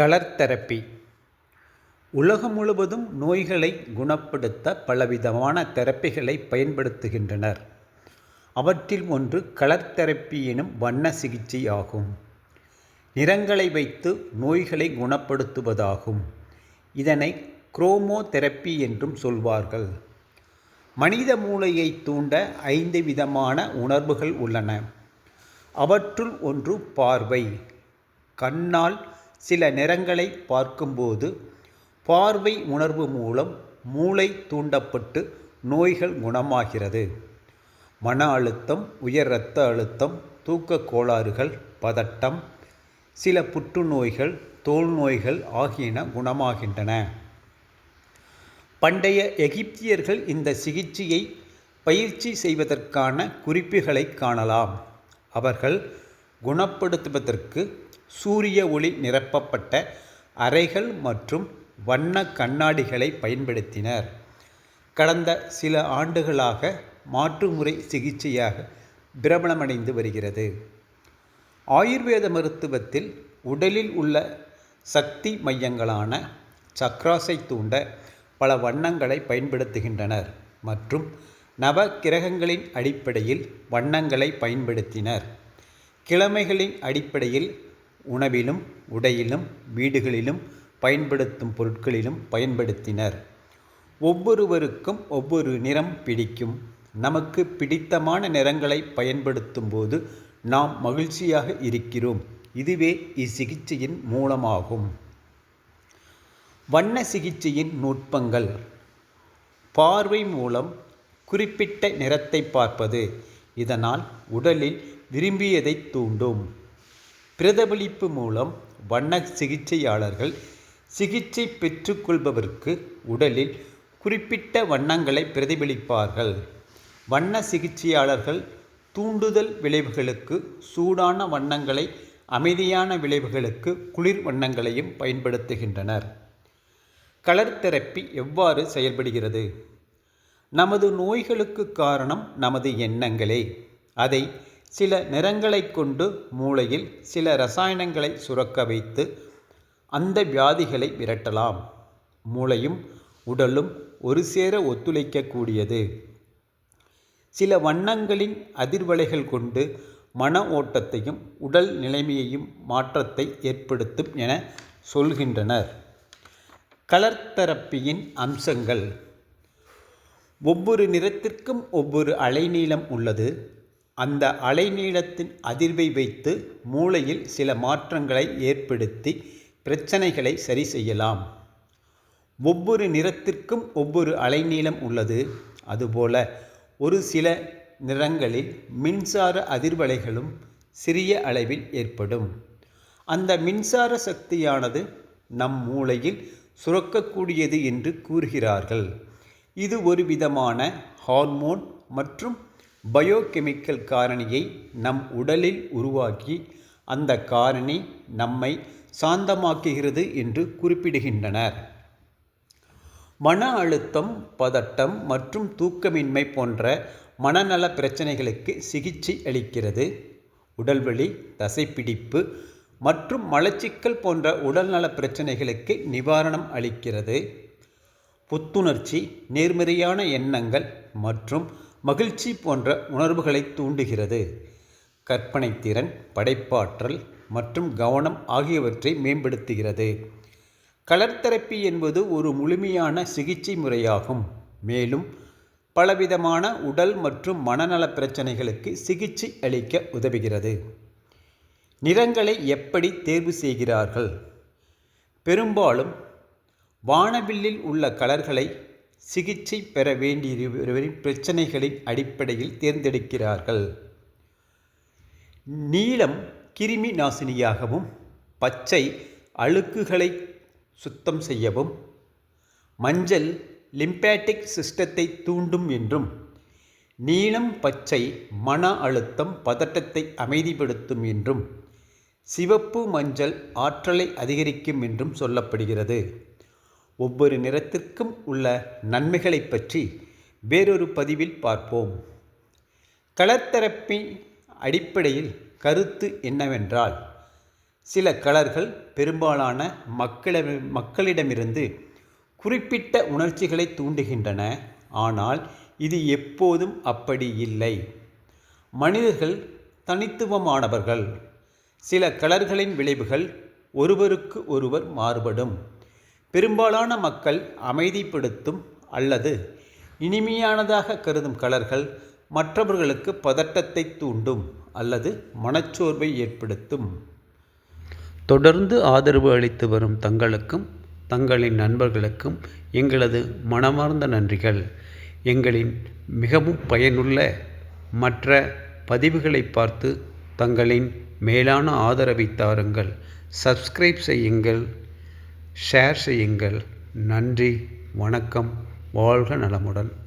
Colour therapy. உலகம் முழுவதும் நோய்களை குணப்படுத்த பலவிதமான தெரப்பிகளை பயன்படுத்துகின்றனர். அவற்றில் ஒன்று கலர் தெரப்பி எனும் வண்ண சிகிச்சை ஆகும். நிறங்களை வைத்து நோய்களை குணப்படுத்துவதாகும். இதனை குரோமோ தெரப்பி என்றும் சொல்வார்கள். மனித மூளையை தூண்ட ஐந்து விதமான உணர்வுகள் உள்ளன. அவற்றுள் ஒன்று பார்வை. கண்ணால் சில நிறங்களை பார்க்கும்போது பார்வை உணர்வு மூலம் மூளை தூண்டப்பட்டு நோய்கள் குணமாகிறது. மன அழுத்தம் உயர் இரத்த அழுத்தம் தூக்கக் கோளாறுகள் பதட்டம் சில புற்றுநோய்கள் தோல் நோய்கள் ஆகியன குணமாகின்றன. பண்டைய எகிப்தியர்கள் இந்த சிகிச்சையை பயிற்சி செய்வதற்கான குறிப்புகளை காணலாம். அவர்கள் குணப்படுத்துவதற்கு சூரிய ஒளி நிரப்பப்பட்ட அறைகள் மற்றும் வண்ண கண்ணாடிகளை பயன்படுத்தினர். கடந்த சில ஆண்டுகளாக மாற்றுமுறை சிகிச்சையாக பிரபலமடைந்து வருகிறது. ஆயுர்வேத மருத்துவத்தில் உடலில் உள்ள சக்தி மையங்களான சக்ராஸை தூண்ட பல வண்ணங்களை பயன்படுத்துகின்றனர் மற்றும் நவ கிரகங்களின் அடிப்படையில் வண்ணங்களை பயன்படுத்தினர். கிழமைகளின் அடிப்படையில் உணவிலும் உடையிலும் வீடுகளிலும் பயன்படுத்தும் பொருட்களிலும் பயன்படுத்தினர். ஒவ்வொருவருக்கும் ஒவ்வொரு நிறம் பிடிக்கும். நமக்கு பிடித்தமான நிறங்களை பயன்படுத்தும் போது நாம் மகிழ்ச்சியாக இருக்கிறோம். இதுவே இச்சிகிச்சையின் மூலமாகும். வண்ண சிகிச்சையின் நுட்பங்கள். பார்வை மூலம் குறிப்பிட்ட நிறத்தை பார்ப்பது. இதனால் உடலில் விரும்பியதை தூண்டும். பிரதிபலிப்பு மூலம் வண்ண சிகிச்சையாளர்கள் சிகிச்சை பெற்றுக்கொள்பவருக்கு உடலில் குறிப்பிட்ட வண்ணங்களை பிரதிபலிப்பார்கள். வண்ண சிகிச்சையாளர்கள் தூண்டுதல் விளைவுகளுக்கு சூடான வண்ணங்களை அமைதியான விளைவுகளுக்கு குளிர் வண்ணங்களையும் பயன்படுத்துகின்றனர். கலர் தெரப்பி எவ்வாறு செயல்படுகிறது? நமது நோய்களுக்கு காரணம் நமது எண்ணங்களே. அதை சில நிறங்களை கொண்டு மூளையில் சில ரசாயனங்களை சுரக்க வைத்து அந்த வியாதிகளை விரட்டலாம். மூளையும் உடலும் ஒரு சேர ஒத்துழைக்கக்கூடியது. சில வண்ணங்களின் அதிர்வலைகள் கொண்டு மன ஓட்டத்தையும் உடல் நிலைமையையும் மாற்றத்தை ஏற்படுத்தும் என சொல்கின்றனர். கலர் தெரப்பியின் அம்சங்கள். ஒவ்வொரு நிறத்திற்கும் ஒவ்வொரு அலைநீளம் உள்ளது. அந்த அலைநீளத்தின் அதிர்வை வைத்து மூளையில் சில மாற்றங்களை ஏற்படுத்தி பிரச்சனைகளை சரி செய்யலாம். ஒவ்வொரு நிறத்திற்கும் ஒவ்வொரு அலைநீளம் உள்ளது. அதுபோல ஒரு சில நிறங்களில் மின்சார அதிர்வலைகளும் சிறிய அளவில் ஏற்படும். அந்த மின்சார சக்தியானது நம் மூளையில் சுரக்கக்கூடியது என்று கூறுகிறார்கள். இது ஒரு விதமான ஹார்மோன் மற்றும் பயோகெமிக்கல் காரணியை நம் உடலில் உருவாக்கி அந்த காரணி நம்மை சாந்தமாக்குகிறது என்று குறிப்பிடுகின்றனர். மன அழுத்தம் பதட்டம் மற்றும் தூக்கமின்மை போன்ற மனநல பிரச்சனைகளுக்கு சிகிச்சை அளிக்கிறது. உடல்வலி தசைப்பிடிப்பு மற்றும் மலச்சிக்கல் போன்ற உடல்நல பிரச்சனைகளுக்கு நிவாரணம் அளிக்கிறது. புத்துணர்ச்சி நேர்மறையான எண்ணங்கள் மற்றும் மகிழ்ச்சி போன்ற உணர்வுகளை தூண்டுகிறது. கற்பனை திறன் படைப்பாற்றல் மற்றும் கவனம் ஆகியவற்றை மேம்படுத்துகிறது. கலர் தெரப்பி என்பது ஒரு முழுமையான சிகிச்சை முறையாகும். மேலும் பலவிதமான உடல் மற்றும் மனநல பிரச்சனைகளுக்கு சிகிச்சை அளிக்க உதவுகிறது. நிறங்களை எப்படி தேர்வு செய்கிறார்கள்? பெரும்பாலும் வானவில்லில் உள்ள கலர்களை சிகிச்சை பெற வேண்டியவரின் பிரச்சனைகளின் அடிப்படையில் தேர்ந்தெடுக்கிறார்கள். நீளம் கிருமி நாசினியாகவும் பச்சை அழுக்குகளை சுத்தம் செய்யவும் மஞ்சள் லிம்பேட்டிக் சிஸ்டத்தை தூண்டும் என்றும் நீலம் பச்சை மன அழுத்தம் பதட்டத்தை அமைதிப்படுத்தும் என்றும் சிவப்பு மஞ்சள் ஆற்றலை அதிகரிக்கும் என்றும் சொல்லப்படுகிறது. ஒவ்வொரு நிறத்திற்கும் உள்ள நன்மைகளை பற்றி வேறொரு பதிவில் பார்ப்போம். கலர் தெரப்பி அடிப்படையில் கருத்து என்னவென்றால் சில கலர்கள் பெரும்பாலான மக்களிடம் மக்களிடமிருந்து குறிப்பிட்ட உணர்ச்சிகளை தூண்டுகின்றன. ஆனால் இது எப்போதும் அப்படி இல்லை. மனிதர்கள் தனித்துவமானவர்கள். சில கலர்களின் விளைவுகள் ஒருவருக்கு ஒருவர் மாறுபடும். பெரும்பாலான மக்கள் அமைதிப்படுத்தும் அல்லது இனிமையானதாக கருதும் கலர்கள் மற்றவர்களுக்கு பதட்டத்தை தூண்டும் அல்லது மனச்சோர்வை ஏற்படுத்தும். தொடர்ந்து ஆதரவு அளித்து வரும் தங்களுக்கும் தங்களின் நண்பர்களுக்கும் எங்களது மனமார்ந்த நன்றிகள். எங்களின் மிகவும் பயனுள்ள மற்ற பதிவுகளை பார்த்து தங்களின் மேலான ஆதரவை தாருங்கள். சப்ஸ்கிரைப் செய்யுங்கள். ஷேர் செய்யுங்கள். நன்றி வணக்கம் வாழ்க நலமுடன்.